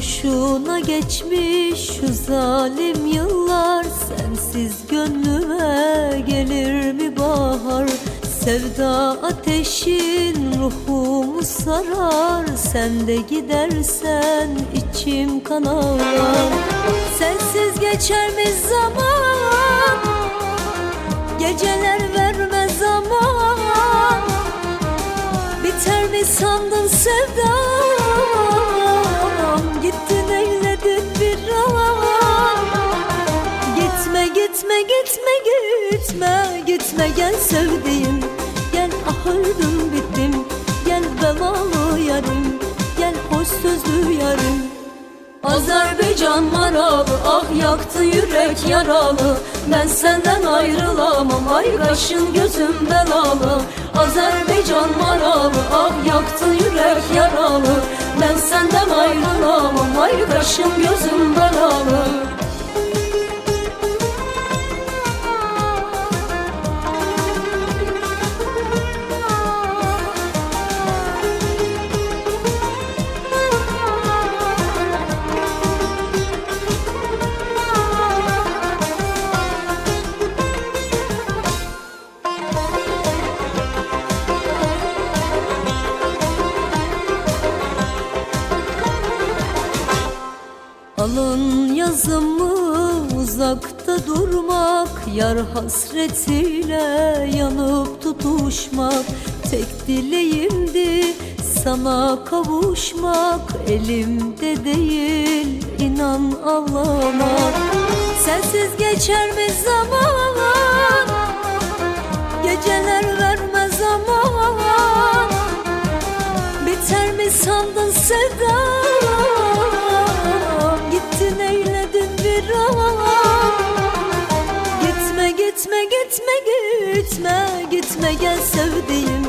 Boşuna geçmiş şu zalim yıllar. Sensiz gönlüme gelir mi bahar? Sevda ateşin ruhumu sarar. Sen de gidersen içim kan ağlar Sensiz geçer mi zaman? Geceler vermez zaman Biter mi sandın sevdam gitme gitme gitme gel sevdiğim. Gel ah bittim Gel belalı yarim. Gel hoş sözlü yarim. Azerbaycan maralı ah yaktı yürek yaralı. Ben senden ayrılamam ay kaşın gözüm belalı. Azerbaycan maralı ah yaktı yürek yaralı. Ben senden ayrılamam ay kaşın gözüm belalı Alın yazımı uzakta durmak Yar hasretiyle yanıp tutuşmak. Tek dileğimdi sana kavuşmak Elimde değil inan ağlamak. Sensiz geçer mi zaman? Geceler vermez zaman. Biter mi sandın sevdam Gitme gitme gitme gel sevdiğim.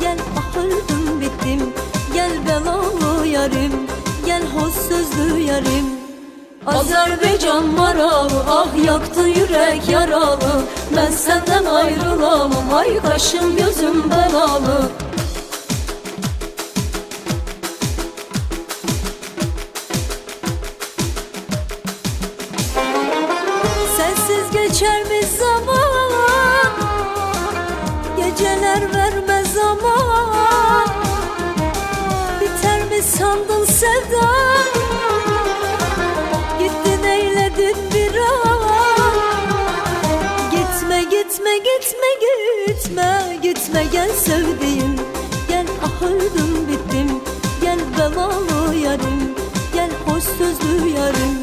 Gel ah bittim Gel belalı yarim. Gel hoş sözlü yarim. Azerbaycan maralı ah yaktı yürek yaralı. Ben senden ayrılamam ay kaşım gözüm belalı gitme Gitme gel sevdiğim. Gel ah öldüm bittim Gel belalı yarim. Gel hoş sözlü yarim.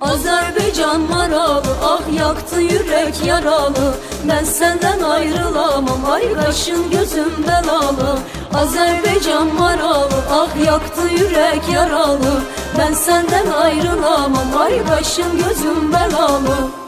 Azerbaycan maralı ah yaktı yürek yaralı. Ben senden ayrılamam ay kaşın gözüm belalı. Azerbaycan maralı ah yaktı yürek yaralı. Ben senden ayrılamam ay kaşın gözüm belalı